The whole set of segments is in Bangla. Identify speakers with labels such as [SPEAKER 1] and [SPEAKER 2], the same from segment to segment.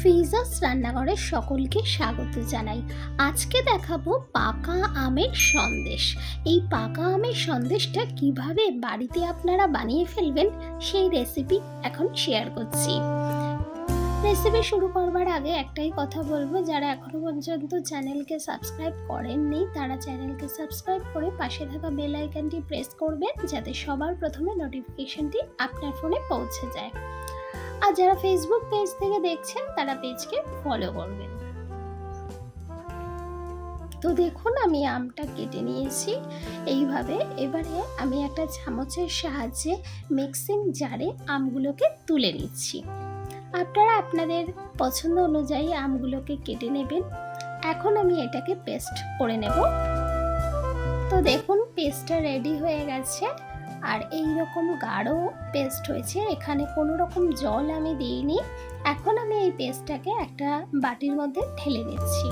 [SPEAKER 1] ফিজাস রান্নাঘরে সকলকে স্বাগত জানাই। আজকে দেখাবো পাকা আমের সন্দেশ। এই পাকা আমের সন্দেশটা কীভাবে বাড়িতে আপনারা বানিয়ে ফেলবেন সেই রেসিপি এখন শেয়ার করছি। রেসিপি শুরু করবার আগে একটাই কথা বলব, যারা এখনও পর্যন্ত চ্যানেলকে সাবস্ক্রাইব করেননি, তারা চ্যানেলকে সাবস্ক্রাইব করে পাশে থাকা বেল আইকনটি প্রেস করবেন, যাতে সবার প্রথমে নোটিফিকেশনটি আপনার ফোনে পৌঁছে যায়। আর যারা ফেসবুক পেজ থেকে দেখছেন, তারা পেজকে ফলো করবেন। তো দেখুন, আমি আমটা কেটে নিয়েছি। এইভাবে এবারে আমি একটা চামচের সাহায্যে মিক্সিং জারে আমগুলোকে তুলে নিচ্ছি। আপনারা আপনাদের পছন্দ অনুযায়ী আমগুলোকে কেটে নেবেন। এখন আমি এটাকে পেস্ট করে নেব। তো দেখুন পেস্টটা রেডি হয়ে গেছে। আর এই রকম গাঢ় পেস্ট হয়েছে। এখানে কোনো রকম জল আমি দিইনি। এখন আমি এই পেস্টটাকে একটা বাটির মধ্যে ঢেলে নিচ্ছি।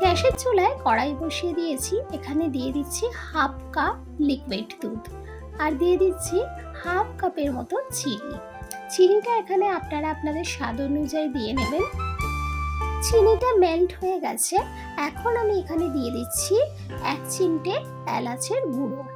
[SPEAKER 1] গ্যাসের চুলায় কড়াই বসিয়ে দিয়েছি। এখানে দিয়ে দিচ্ছি হাফ কাপ লিকুইড দুধ। আর দিয়ে দিচ্ছি হাফ কাপের মতো চিনি। চিনিটা এখানে আপনারা আপনাদের স্বাদ অনুযায়ী দিয়ে নেবেন। চিনিটা মেল্ট হয়ে গেছে। এখন আমি এখানে দিয়ে দিচ্ছি এক চিমটে এলাচের গুঁড়ো।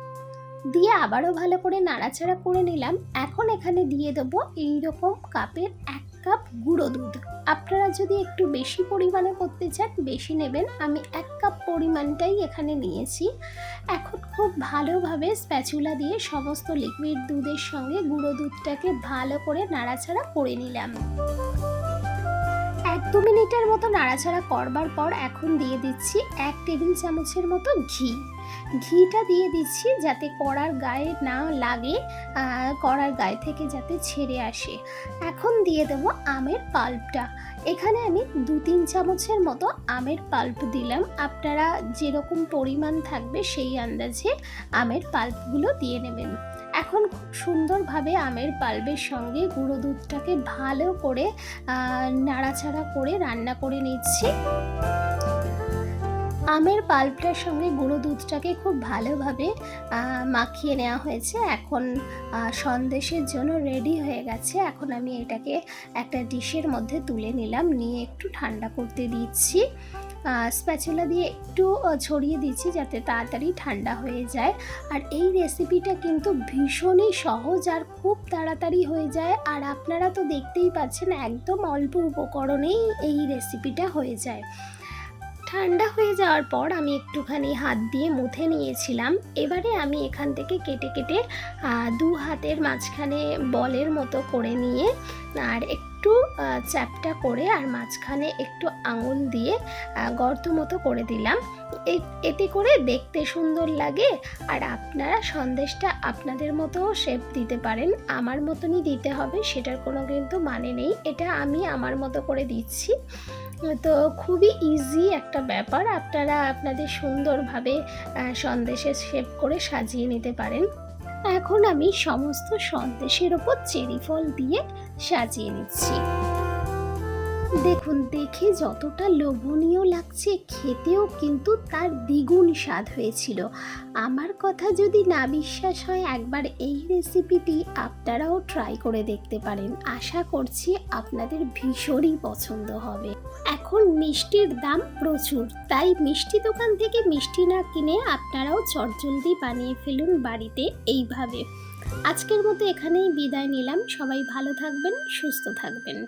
[SPEAKER 1] দিয়ে আবারও ভালো করে নাড়াচাড়া করে নিলাম। এখন এখানে দিয়ে দেবো এইরকম কাপের এক কাপ গুঁড়ো দুধ। আপনারা যদি একটু বেশি পরিমাণে করতে চান, বেশি নেবেন। আমি এক কাপ পরিমাণটাই এখানে নিয়েছি। এখন খুব ভালোভাবে স্প্যাচুলা দিয়ে সমস্ত লিকুইড দুধের সঙ্গে গুঁড়ো দুধটাকে ভালো করে নাড়াচাড়া করে নিলাম। এক দু মিনিটের মতো নাড়াচাড়া করবার পর এখন দিয়ে দিচ্ছি এক টেবিল চামচের মতো ঘি। ঘিটা দিয়ে দিচ্ছি যাতে কড়ার গায়ে না লাগে কড়ার গায়ে থেকে যাতে ছেড়ে আসে। এখন দিয়ে দেব আমের পাল্পটা। এখানে আমি দু তিন চামচের মতো আমের পাল্প দিলাম। আপনারা যেরকম পরিমাণ থাকবে সেই আন্দাজে আমের পাল্পগুলো দিয়ে নেবেন। এখন খুব সুন্দরভাবে আমের পাল্পের সঙ্গে গুঁড়ো দুধটাকে ভালো করে নাড়াচাড়া করে রান্না করে নিচ্ছি। আমের পাল্পটার সঙ্গে গুঁড়ো দুধটাকে খুব ভালোভাবে মাখিয়ে নেওয়া হয়েছে। এখন সন্দেশের জন্য রেডি হয়ে গেছে। এখন আমি এটাকে একটা ডিশের মধ্যে তুলে নিলাম। নিয়ে একটু ঠান্ডা করতে দিচ্ছি। স্প্যাচুলা দিয়ে একটু ছড়িয়ে দিচ্ছি যাতে তাড়াতাড়ি ঠান্ডা হয়ে যায়। আর এই রেসিপিটা কিন্তু ভীষণই সহজ আর খুব তাড়াতাড়ি হয়ে যায়। আর আপনারা তো দেখতেই পাচ্ছেন, একদম অল্প উপকরণেই এই রেসিপিটা হয়ে যায়। ঠান্ডা হয়ে যাওয়ার পর আমি একটুখানি হাত দিয়ে মুথে নিয়েছিলাম। এবারে আমি এখান থেকে কেটে কেটে দু হাতের মাঝখানে বলের মতো করে নিয়ে, আর একটু চ্যাপটা করে আর মাঝখানে একটু আঙুল দিয়ে গর্ত মতো করে দিলাম। এতে করে দেখতে সুন্দর লাগে আর আপনারা সন্দেশটা আপনাদের মতো শেপ দিতে পারেন। আমার মতনই দিতে হবে, সেটার কোনো কিন্তু মানে নেই। এটা আমি আমার মতো করে দিচ্ছি। তো খুবই ইজি একটা ব্যাপার। আপনারা আপনাদের সুন্দরভাবে আহ, সন্দেশের শেপ করে সাজিয়ে নিতে পারেন। এখন আমি সমস্ত সন্দেশের ওপর চেরি ফল দিয়ে সাজিয়ে নিচ্ছি। দেখুন, দেখে যতটা লোভনীয় লাগছে, খেতেও কিন্তু তার দ্বিগুণ স্বাদ হয়েছিল। আমার কথা যদি না বিশ্বাস হয়, একবার এই রেসিপিটি আপনারাও ট্রাই করে দেখতে পারেন। আশা করছি আপনাদের ভীষণই পছন্দ হবে। এখন মিষ্টির দাম প্রচুর, তাই মিষ্টি দোকান থেকে মিষ্টি না কিনে আপনারাও চটজলদি বানিয়ে ফেলুন বাড়িতে এইভাবে। আজকের মতো এখানেই বিদায় নিলাম। সবাই ভালো থাকবেন, সুস্থ থাকবেন।